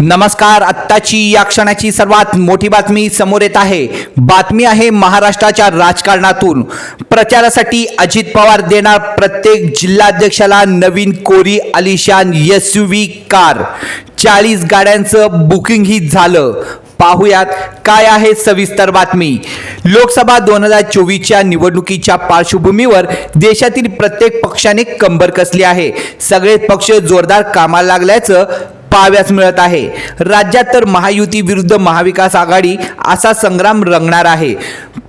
नमस्कार आत्ताची या क्षणाची सर्वात मोठी बातमी समोर येत आहे. बातमी आहे महाराष्ट्राच्या राजकारणातून. प्रचारासाठी अजित पवार देणार प्रत्येक जिल्हाध्यक्षाला नवीन कोरी आलिशान एस यू व्ही कार. चाळीस गाड्यांचं बुकिंगही झालं. पाहुयात काय आहे सविस्तर बातमी. लोकसभा दोन हजार चोवीसच्या निवडणुकीच्या पार्श्वभूमीवर देशातील प्रत्येक पक्षाने कंबर कसली आहे. सगळे पक्ष जोरदार कामाला लागल्याचं पाहाव्यास मिळत आहे. राज्यात तर महायुती विरुद्ध महाविकास आघाडी असा संग्राम रंगणार आहे.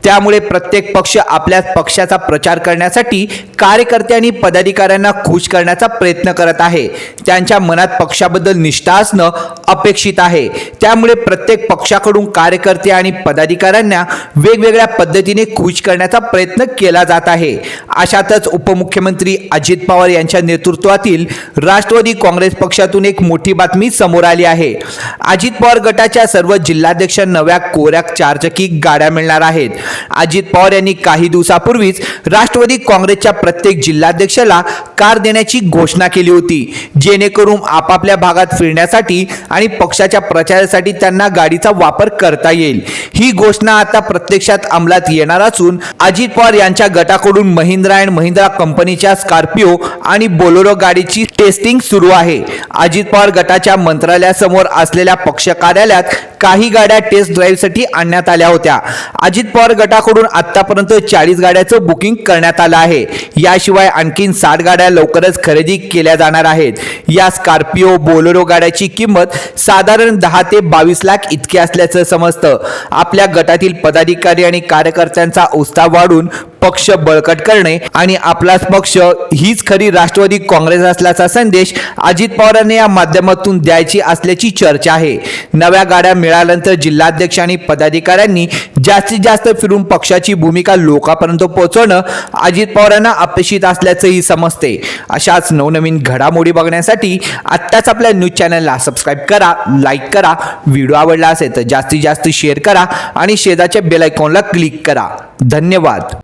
त्यामुळे प्रत्येक पक्ष आपल्या पक्षाचा प्रचार करण्यासाठी कार्यकर्ते आणि पदाधिकाऱ्यांना खुश करण्याचा प्रयत्न करत आहे. त्यांच्या मनात पक्षाबद्दल निष्ठा असणं अपेक्षित आहे. त्यामुळे प्रत्येक पक्षाकडून कार्यकर्ते आणि पदाधिकाऱ्यांना वेगवेगळ्या पद्धतीने खुश करण्याचा प्रयत्न केला जात आहे. अशातच उपमुख्यमंत्री अजित पवार यांच्या नेतृत्वातील राष्ट्रवादी काँग्रेस पक्षातून एक मोठी बातमी समोर आली आहे. अजित पवार गटाच्या सर्व जिल्हाध्यक्ष नव्या कोऱ्या चारचकी गाड्या मिळणार आहेत. अजित पवार यांनी काही दिवसापूर्वीच राष्ट्रवादी काँग्रेसच्या प्रत्येक जिल्हाध्यक्षाला कार देण्याची घोषणा केली होती जेणेकरून आपापल्या भागात फिरण्यासाठी आणि पक्षाच्या प्रचारासाठी त्यांना गाडीचा वापर करता येईल. ही घोषणा आता प्रत्यक्षात अंमलात येणार असून अजित पवार यांच्या गटाकडून महिंद्रा अँड महिंद्रा कंपनीच्या स्कॉर्पिओ आणि बोलोरो गाडीची टेस्टिंग सुरू आहे. अजित पवार गटाच्या मंत्रालयासमोर असलेल्या पक्ष कार्यालयात काही गाड्या टेस्ट ड्राईव्हसाठी आणण्यात आल्या होत्या. अजित पवार गटाकडून आतापर्यंत चाळीस गाड्याचं बुकिंग करण्यात आलं आहे. याशिवाय आणखीन साठ गाड्या लवकरच खरेदी केल्या जाणार आहेत. या स्कॉर्पिओ बोलेरो गाड्याची किंमत साधारण दहा ते बावीस लाख इतकी असल्याचं समजतं. आपल्या गटातील पदाधिकारी आणि कार्यकर्त्यांचा उत्साह वाढून पक्ष बळकट करणे आणि आपलाच पक्ष हीच खरी राष्ट्रवादी काँग्रेस असल्याचा संदेश अजित पवारांनी या माध्यमातून द्यायची असल्याची चर्चा आहे. नव्या गाड्या मिळाल्यानंतर जिल्हाध्यक्ष आणि पदाधिकाऱ्यांनी जास्तीत जास्त फिरून पक्षाची भूमिका लोकांपर्यंत पोहोचवणं अजित पवारांना अपेक्षित असल्याचंही समजते. अशाच नवनवीन घडामोडी बघण्यासाठी आत्ताच आपल्या न्यूज चॅनलला सबस्क्राईब करा लाईक करा व्हिडिओ आवडला असेल तर जास्तीत जास्त शेअर करा आणि शेजारच्या बेल आयकॉनला क्लिक करा. धन्यवाद.